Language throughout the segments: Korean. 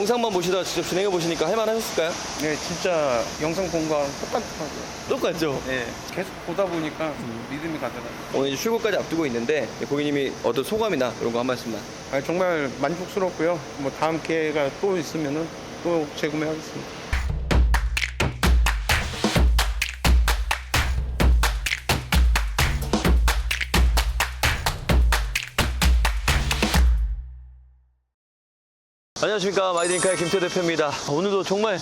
영상만 보시다가 직접 진행해 보시니까 할만하셨을까요? 네, 진짜 영상 본 거랑 똑같더라고요. 똑같죠. 네, 계속 보다 보니까 믿음이 가더라고요. 오늘 이제 출고까지 앞두고 있는데 고객님이 어떤 소감이나 이런 거 한 말씀만. 아, 정말 만족스럽고요. 뭐 다음 기회가 또 있으면은 또 재구매하겠습니다. 안녕하십니까 마이드링카의 김태 대표입니다. 오늘도 정말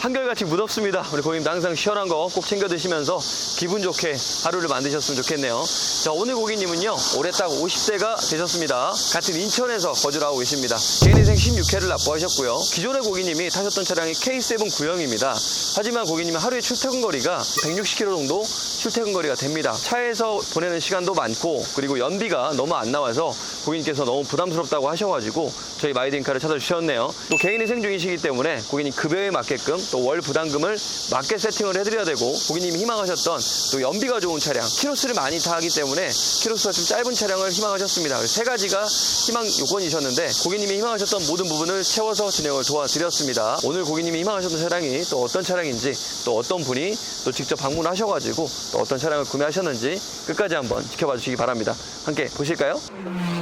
한결같이 무덥습니다. 우리 고객님도 항상 시원한 거 꼭 챙겨 드시면서 기분 좋게 하루를 만드셨으면 좋겠네요. 자 오늘 고객님은요 올해 딱 50세가 되셨습니다. 같은 인천에서 거주를 하고 계십니다. 개인인생 16회를 납부하셨고요. 기존의 고객님이 타셨던 차량이 K7 구형입니다. 하지만 고객님은 하루에 출퇴근 거리가 160km 정도 출퇴근 거리가 됩니다. 차에서 보내는 시간도 많고 그리고 연비가 너무 안 나와서 고객님께서 너무 부담스럽다고 하셔가지고 저희 마이딩카를 찾아주셨네요. 또 개인인생 중이시기 때문에 고객님 급여에 맞게끔 또 월 부담금을 맞게 세팅을 해드려야 되고 고객님이 희망하셨던 또 연비가 좋은 차량 키로수를 많이 타기 때문에 키로수가 좀 짧은 차량을 희망하셨습니다. 세 가지가 희망 요건이셨는데 고객님이 희망하셨던 모든 부분을 채워서 진행을 도와드렸습니다. 오늘 고객님이 희망하셨던 차량이 또 어떤 차량인지 또 어떤 분이 또 직접 방문하셔가지고 또 어떤 차량을 구매하셨는지 끝까지 한번 지켜봐 주시기 바랍니다. 함께 보실까요?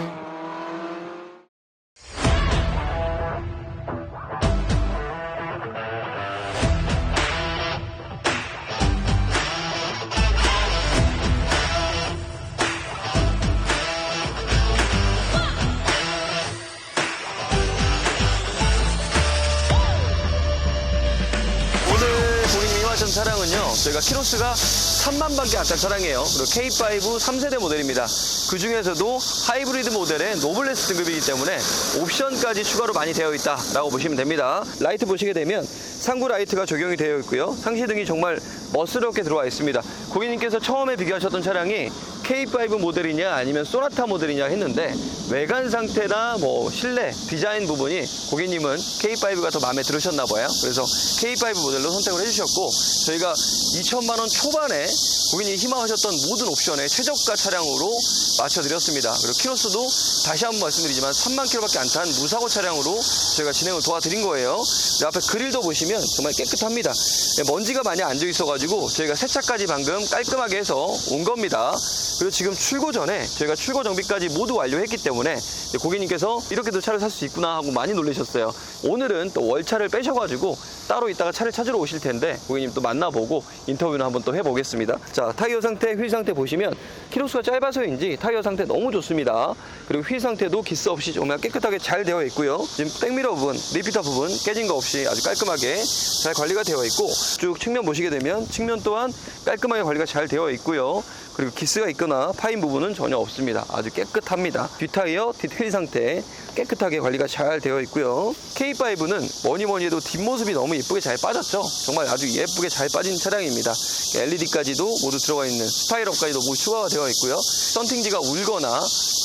저희가 키로수가 3만밖에 안탄 차량이에요. 그리고 K5 3세대 모델입니다. 그 중에서도 하이브리드 모델의 노블레스 등급이기 때문에 옵션까지 추가로 많이 되어 있다라고 보시면 됩니다. 라이트 보시게 되면 상부 라이트가 적용이 되어 있고요. 상시등이 정말 멋스럽게 들어와 있습니다. 고객님께서 처음에 비교하셨던 차량이 K5 모델이냐 아니면 소나타 모델이냐 했는데 외관 상태나 뭐 실내 디자인 부분이 고객님은 K5가 더 마음에 들으셨나 봐요. 그래서 K5 모델로 선택을 해주셨고 저희가 2천만 원 초반에 고객님이 희망하셨던 모든 옵션에 최저가 차량으로 맞춰드렸습니다. 그리고 키로수도 다시 한번 말씀드리지만 3만 킬로밖에 안 탄 무사고 차량으로 저희가 진행을 도와드린 거예요. 네, 앞에 그릴도 보시면 정말 깨끗합니다. 네, 먼지가 많이 앉아 있어가지고 저희가 세차까지 방금 깔끔하게 해서 온 겁니다. 그리고 지금 출고 전에 저희가 출고 정비까지 모두 완료했기 때문에 고객님께서 이렇게도 차를 살 수 있구나 하고 많이 놀라셨어요. 오늘은 또 월차를 빼셔가지고 따로 이따가 차를 찾으러 오실 텐데 고객님 또 만나보고 인터뷰를 한번 또 해보겠습니다. 자 타이어 상태, 휠 상태 보시면 키로수가 짧아서인지 타이어 상태 너무 좋습니다. 그리고 휠 상태도 기스 없이 정말 깨끗하게 잘 되어 있고요. 지금 백미러 부분, 리피터 부분 깨진 거 없이 아주 깔끔하게 잘 관리가 되어 있고 쭉 측면 보시게 되면 측면 또한 깔끔하게 관리가 잘 되어 있고요. 그리고 기스가 있거나 파인 부분은 전혀 없습니다. 아주 깨끗합니다. 뒷타이어, 뒷휠 상태 깨끗하게 관리가 잘 되어 있고요. K5는 뭐니 뭐니 해도 뒷모습이 너무 예쁘게 잘 빠졌죠. 정말 아주 예쁘게 잘 빠진 차량입니다. LED까지도 모두 들어가 있는 스파이럽까지도 모두 추가가 되어 있고요. 썬팅지가 울거나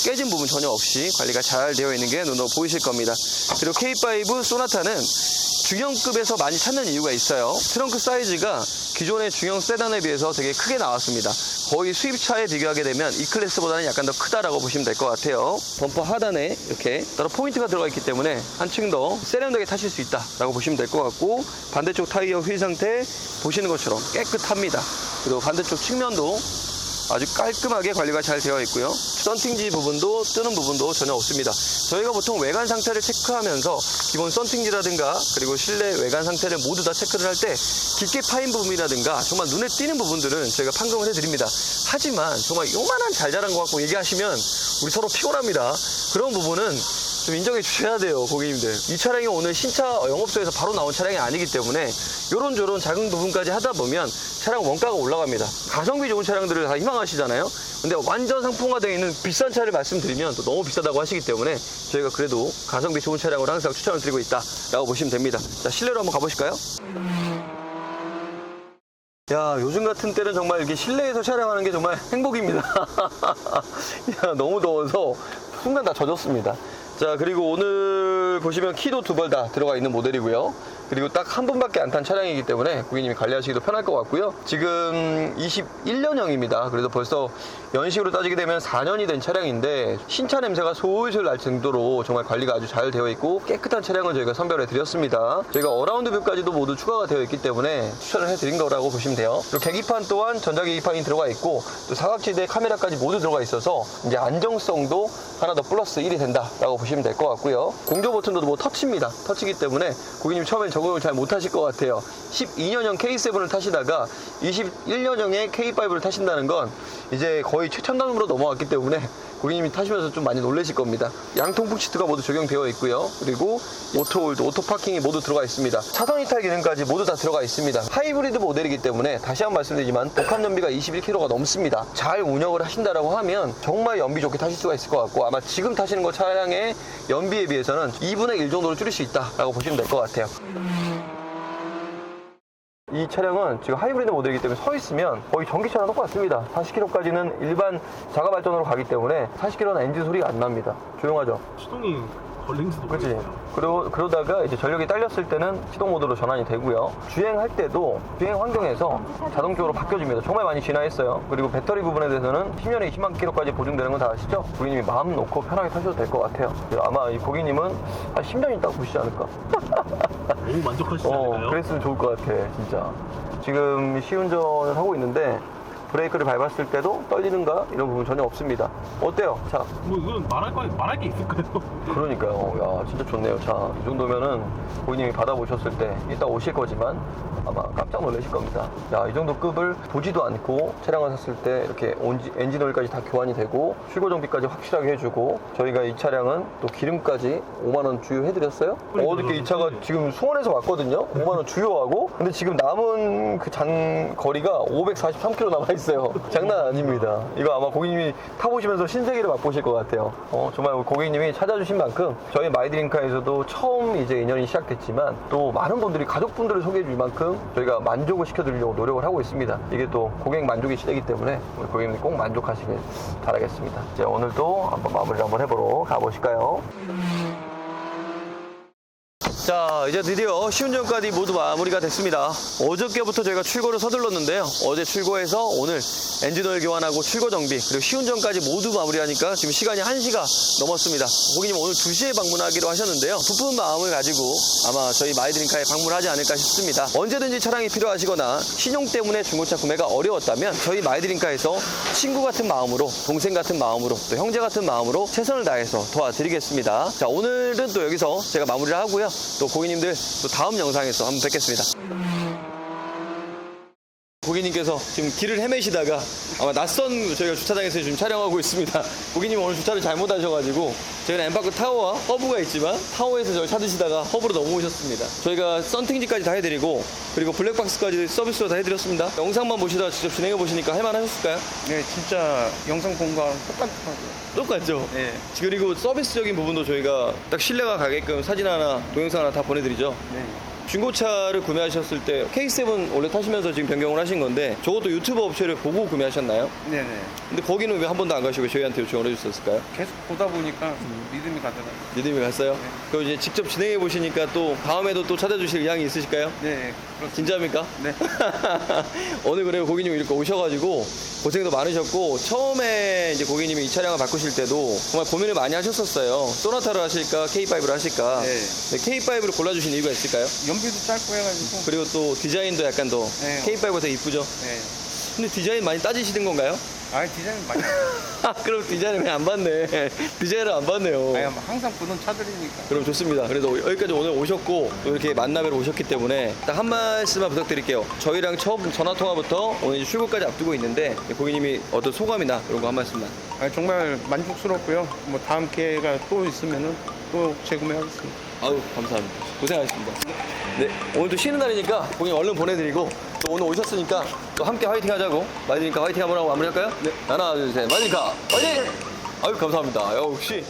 깨진 부분 전혀 없이 관리가 잘 되어 있는 게 눈으로 보이실 겁니다. 그리고 K5 소나타는 중형급에서 많이 찾는 이유가 있어요. 트렁크 사이즈가 기존의 중형 세단에 비해서 되게 크게 나왔습니다. 거의 수입차에 비교하게 되면 이 클래스보다는 약간 더 크다라고 보시면 될 것 같아요. 범퍼 하단에 이렇게 따로 포인트가 들어가 있기 때문에 한층 더 세련되게 타실 수 있다라고 보시면 될 것 같고 반대쪽 타이어 휠 상태 보시는 것처럼 깨끗합니다. 그리고 반대쪽 측면도 아주 깔끔하게 관리가 잘 되어 있고요. 썬팅지 부분도 뜨는 부분도 전혀 없습니다. 저희가 보통 외관 상태를 체크하면서 기본 썬팅지라든가 그리고 실내 외관 상태를 모두 다 체크를 할 때 깊게 파인 부분이라든가 정말 눈에 띄는 부분들은 저희가 판정을 해드립니다. 하지만 정말 요만한 잘 자란 것 같고 얘기하시면 우리 서로 피곤합니다. 그런 부분은 좀 인정해 주셔야 돼요, 고객님들. 이 차량이 오늘 신차 영업소에서 바로 나온 차량이 아니기 때문에 요런저런 작은 부분까지 하다 보면 차량 원가가 올라갑니다. 가성비 좋은 차량들을 다 희망하시잖아요. 근데 완전 상품화되어 있는 비싼 차를 말씀드리면 또 너무 비싸다고 하시기 때문에 저희가 그래도 가성비 좋은 차량으로 항상 추천을 드리고 있다라고 보시면 됩니다. 자, 실내로 한번 가보실까요? 야, 요즘 같은 때는 정말 이렇게 실내에서 촬영하는 게 정말 행복입니다. 야, 너무 더워서 순간 다 젖었습니다. 자, 그리고 오늘 보시면 키도 두 벌 다 들어가 있는 모델이고요. 그리고 딱 한 분밖에 안 탄 차량이기 때문에 고객님이 관리하시기도 편할 것 같고요. 지금 21년형입니다. 그래서 벌써 연식으로 따지게 되면 4년이 된 차량인데 신차 냄새가 솔솔 날 정도로 정말 관리가 아주 잘 되어 있고 깨끗한 차량을 저희가 선별해 드렸습니다. 저희가 어라운드 뷰까지도 모두 추가가 되어 있기 때문에 추천을 해 드린 거라고 보시면 돼요. 그리고 계기판 또한 전자계기판이 들어가 있고 또 사각지대 카메라까지 모두 들어가 있어서 이제 안정성도 하나 더 플러스 1이 된다라고 보시면 될 것 같고요. 공조 버튼도 뭐 터치입니다. 터치기 때문에 고객님 처음엔 적응을 잘 못하실 것 같아요. 12년형 K7을 타시다가 21년형의 K5를 타신다는 건 이제 거의 최첨단으로 넘어왔기 때문에 고객님이 타시면서 좀 많이 놀라실 겁니다. 양통풍 시트가 모두 적용되어 있고요. 그리고 오토홀드, 오토파킹이 모두 들어가 있습니다. 차선 이탈 기능까지 모두 다 들어가 있습니다. 하이브리드 모델이기 때문에 다시 한 번 말씀드리지만 독한 연비가 21km가 넘습니다. 잘 운영을 하신다라고 하면 정말 연비 좋게 타실 수가 있을 것 같고 아마 지금 타시는 거 차량의 연비에 비해서는 2분의 1 정도로 줄일 수 있다라고 보시면 될 것 같아요. 이 차량은 지금 하이브리드 모델이기 때문에 서 있으면 거의 전기차랑 똑같습니다. 40km까지는 일반 자가 발전으로 가기 때문에 40km는 엔진 소리가 안 납니다. 조용하죠? 시동이 걸린지도 그렇지. 그러, 그러다가 이제 전력이 딸렸을 때는 시동 모드로 전환이 되고요. 주행할 때도 주행 환경에서 자동적으로 바뀌어집니다. 정말 많이 진화했어요. 그리고 배터리 부분에 대해서는 10년에 20만 킬로까지 보증되는 건 다 아시죠? 고객님이 마음 놓고 편하게 타셔도 될 것 같아요. 아마 이 고객님은 한 10년 있다가 보시지 않을까? 너무 만족하시지 어, 않을까요? 그랬으면 좋을 것 같아, 진짜. 지금 시운전을 하고 있는데 브레이크를 밟았을 때도 떨리는가 이런 부분 전혀 없습니다. 어때요? 자, 뭐 이건 말할 거 말할 게 있을까요? 그러니까요. 야, 진짜 좋네요. 자, 이 정도면은 고객님이 받아보셨을 때 이따 오실 거지만 아마 깜짝 놀라실 겁니다. 야, 이 정도 급을 보지도 않고 차량을 샀을 때 이렇게 엔진 오일까지 다 교환이 되고 출고 정비까지 확실하게 해주고 저희가 이 차량은 또 기름까지 5만 원 주유해드렸어요. 어저께 이 차가 지금 수원에서 왔거든요. 5만 원 주유하고 근데 지금 남은 그 잔 거리가 543km 남아 있어 요. 장난 아닙니다. 이거 아마 고객님이 타보시면서 신세계를 맛보실 것 같아요. 어, 정말 고객님이 찾아주신 만큼 저희 마이드링카에서도 처음 이제 인연이 시작됐지만 또 많은 분들이 가족분들을 소개해 줄 만큼 저희가 만족을 시켜드리려고 노력을 하고 있습니다. 이게 또 고객 만족의 시대이기 때문에 우리 고객님이 꼭 만족하시길 바라겠습니다. 이제 오늘도 한번 마무리를 한번 해보러 가보실까요? 자, 이제 드디어 시운전까지 모두 마무리가 됐습니다. 어저께부터 저희가 출고를 서둘렀는데요. 어제 출고해서 오늘 엔진오일 교환하고 출고 정비, 그리고 시운전까지 모두 마무리하니까 지금 시간이 1시가 넘었습니다. 고객님 오늘 2시에 방문하기로 하셨는데요. 부푼 마음을 가지고 아마 저희 마이드링카에 방문하지 않을까 싶습니다. 언제든지 차량이 필요하시거나 신용 때문에 중고차 구매가 어려웠다면 저희 마이드링카에서 친구 같은 마음으로, 동생 같은 마음으로, 또 형제 같은 마음으로 최선을 다해서 도와드리겠습니다. 자, 오늘은 또 여기서 제가 마무리를 하고요. 또 고객님들 또 다음 영상에서 한번 뵙겠습니다. 고객님께서 지금 길을 헤매시다가 아마 낯선 저희가 주차장에서 지금 촬영하고 있습니다. 고객님 오늘 주차를 잘못하셔가지고 저희는 엠파크 타워와 허브가 있지만 타워에서 저를 찾으시다가 허브로 넘어오셨습니다. 저희가 썬팅지까지 다 해드리고 그리고 블랙박스까지 서비스로 다 해드렸습니다. 영상만 보시다가 직접 진행해 보시니까 할만하셨을까요? 네, 진짜 영상 본 거랑 똑같더라고요. 똑같죠? 네. 그리고 서비스적인 부분도 저희가 딱 신뢰가 가게끔 사진 하나, 동영상 하나 다 보내드리죠. 네. 중고차를 구매하셨을 때 K7 원래 타시면서 지금 변경을 하신 건데 저것도 유튜브 업체를 보고 구매하셨나요? 네네. 근데 거기는 왜 한 번도 안 가시고 저희한테 요청을 해주셨을까요? 계속 보다 보니까 믿음이 가더라고요. 믿음이 갔어요? 그럼 이제 직접 진행해 보시니까 또 다음에도 또 찾아주실 의향이 있으실까요? 네, 그렇습니다. 진짜입니까? 네. 오늘 그래요 고객님 이렇게 오셔가지고 고생도 많으셨고 처음에 이제 고객님이 이 차량을 바꾸실 때도 정말 고민을 많이 하셨었어요. 소나타를 하실까 K5를 하실까? 네. K5를 골라주신 이유가 있을까요? 연비도 짧고 해가지고. 그리고 또 디자인도 약간 더 네. K5가 더 이쁘죠? 네. 근데 디자인 많이 따지시는 건가요? 아, 디자인 많이. 아, 그럼 디자인을 왜안 봤네. 디자인을 안 봤네요. 아니, 항상 보던 차들이니까. 그럼 좋습니다. 그래서 여기까지 오늘 오셨고 또 이렇게 만나뵈러 오셨기 때문에 딱 한 말씀만 부탁드릴게요. 저희랑 처음 전화 통화부터 오늘 이제 출고까지 앞두고 있는데 고객님이 어떤 소감이나 이런 거 한 말씀만. 아, 정말 만족스럽고요. 뭐 다음 기회가 또 있으면은 또 재구매하겠습니다. 아유 감사합니다. 고생하셨습니다. 네 오늘도 쉬는 날이니까 고객님 얼른 보내드리고 또 오늘 오셨으니까 또 함께 화이팅 하자고 마이드니까 화이팅 한번 하고 마무리할까요? 네 하나 둘셋 마이드니까 화이팅! 아유 감사합니다. 역시